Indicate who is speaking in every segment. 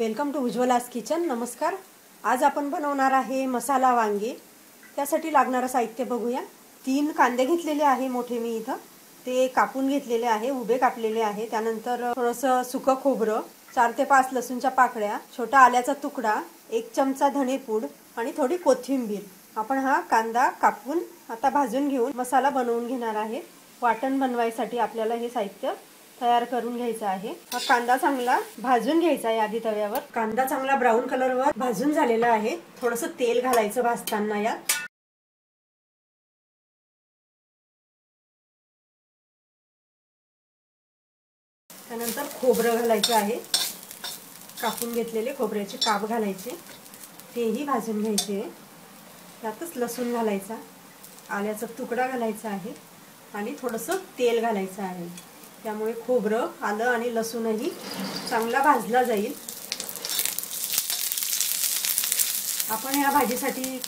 Speaker 1: Welcome to उज्ज्वलास kitchen. नमस्कार. आज आपण बनवणार आहे मसाला वांगे. त्यासाठी लागणारं साहित्य बघूया. तीन कांदे घेतलेले आहे मोठे मी इथं. ते कापून घेतलेले आहे उभे कापलेले आहे. त्यानंतर थोडंसं सुकं खोबरं चार ते पाच लसूणच्या पाकळ्या छोटा आल्याचा तुकडा एक चमचा धणेपूड आणि थोडी कोथिंबीर. आपण हा कांदा कापून आता भाजून घेऊन मसाला बनवून घेणार आहे. वाटण बनवायसाठी आपल्याला हे साहित्य तयार करून घ्यायचा आहे. हा कांदा चांगला भाजून घ्यायचा आहे आधी तव्यावर. कांदा चांगला ब्राऊन कलरवर भाजून झालेला आहे. थोडस तेल घालायचं भाजताना यात. त्यानंतर खोबरं घालायचं आहे. कापून घेतलेले खोबऱ्याचे काप घालायचे. तेही भाजून घ्यायचे. त्यातच लसूण घालायचा. आल्याचा तुकडा घालायचा आहे. आणि थोडंसं तेल घालायचं आहे. त्यामुळे खोबरं आलं आणि लसूणही चांगला भाजला जाईल. आपण या भाजीसाठी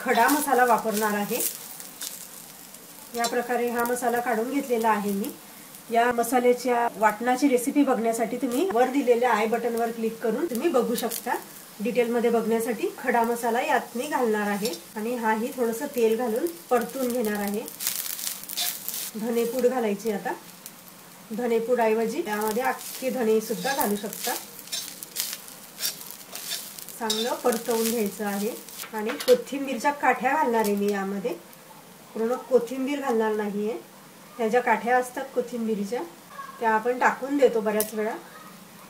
Speaker 1: खडा मसाला वापरणार आहे. या प्रकारे हा मसाला काढून घेतलेला आहे मी. या मसाल्याच्या वाटणाची रेसिपी बघण्यासाठी तुम्ही वर दिलेल्या आय बटनवर क्लिक करून तुम्ही बघू शकता. डिटेलमध्ये बघण्यासाठी खडा मसाला यात मी घालणार आहे आणि हाही थोडंसं तेल घालून परतून घेणार आहे. धनेपूड घालायची आता. धनेपूड ऐवजी त्यामध्ये अख्खे धने सुद्धा घालू शकता. चांगलं परतवून घ्यायचं आहे. आणि कोथिंबीरच्या काठ्या घालणार आहे मी यामध्ये. पूर्ण कोथिंबीर घालणार नाही आहे त्या ज्या काठ्या असतात कोथिंबीरीच्या त्या आपण टाकून देतो बऱ्याच वेळा.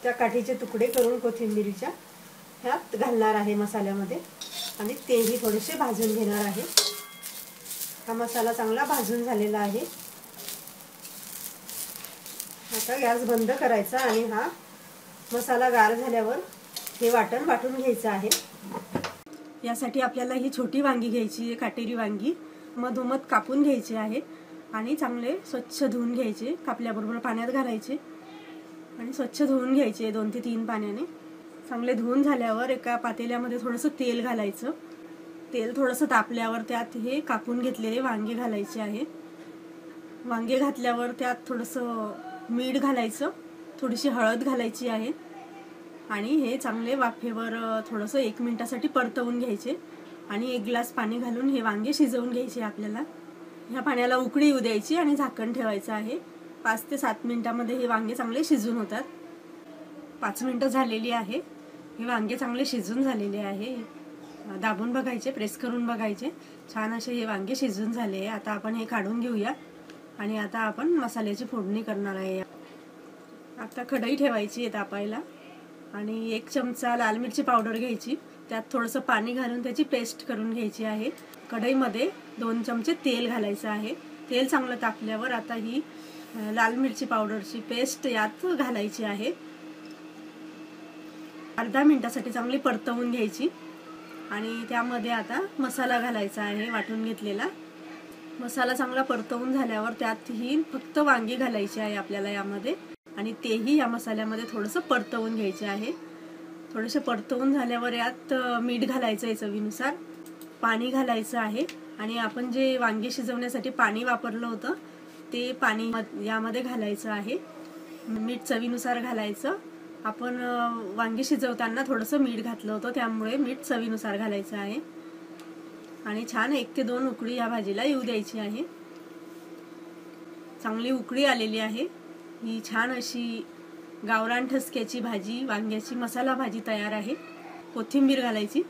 Speaker 1: त्या काठीचे तुकडे करून कोथिंबीरीच्या ह्यात घालणार आहे मसाल्यामध्ये. आणि तेही थोडेसे भाजून घेणार आहे. हा मसाला चांगला भाजून झालेला आहे. आता गॅस बंद करायचा आणि हा मसाला गार झाल्यावर हे वाटण वाटून घ्यायचं आहे. यासाठी आपल्याला ही छोटी वांगी घ्यायची आहे काटेरी वांगी. मधोमध कापून घ्यायची आहे आणि चांगले स्वच्छ धुवून घ्यायचे कापल्याबरोबर पाण्यात घालायचे आणि स्वच्छ धुवून घ्यायचे दोन ते तीन पाण्याने. चांगले धुवून झाल्यावर एका पातेल्यामध्ये थोडंसं तेल घालायचं. तेल थोडंसं तापल्यावर त्यात हे कापून घेतलेले वांगे घालायचे आहे. वांगे घातल्यावर त्यात थोडंसं मीठ घालायचं थोडीशी हळद घालायची आहे. आणि हे चांगले वाफेवर थोडंसं एक मिनटासाठी परतवून घ्यायचे. आणि एक ग्लास पाणी घालून हे वांगे शिजवून घ्यायचे आपल्याला. ह्या पाण्याला उकळी येऊ द्यायची आणि झाकण ठेवायचं आहे. पाच ते सात मिनटामध्ये हे वांगे चांगले शिजून होतात. पाच मिनटं झालेली आहे. हे वांगे चांगले शिजून झालेले आहे. दाबून बघायचे प्रेस करून बघायचे. छान असे हे वांगे शिजून झाले. आता आपण हे काढून घेऊया. आणि आता आपण मसाल्याची फोडणी करणार आहे. आता कढई ठेवायची आहे तापायला. आणि एक चमचा लाल मिरची पावडर घ्यायची. त्यात थोडंसं पाणी घालून त्याची पेस्ट करून घ्यायची आहे. कढईमध्ये दोन चमचे तेल घालायचं आहे. तेल चांगलं तापल्यावर आता ही लाल मिरची पावडरची पेस्ट यात घालायची आहे. अर्धा मिनिटासाठी चांगली परतवून घ्यायची. आणि त्यामध्ये आता मसाला घालायचा आहे वाटून घेतलेला. मसाला चांगला परतवून झाल्यावर त्यातही फक्त वांगी घालायची आहे आपल्याला यामध्ये. आणि तेही या मसाल्यामध्ये थोडंसं परतवून घ्यायचे आहे. थोडंसं परतवून झाल्यावर यात मीठ घालायचं आहे चवीनुसार. पाणी घालायचं आहे. आणि आपण जे वांगी शिजवण्यासाठी पाणी वापरलं होतं ते पाणी यामध्ये घालायचं आहे. मीठ चवीनुसार घालायचं. आपण वांगी शिजवताना थोडंसं मीठ घातलं होतं त्यामुळे मीठ चवीनुसार घालायचं आहे. आणि छान एक ते दोन उकळी या भाजीला येऊ द्यायची आहे. चांगली उकळी आलेली आहे. ही छान अशी गावरान ठसक्याची भाजी वांग्याची मसाला भाजी तयार आहे. कोथिंबीर घालायची.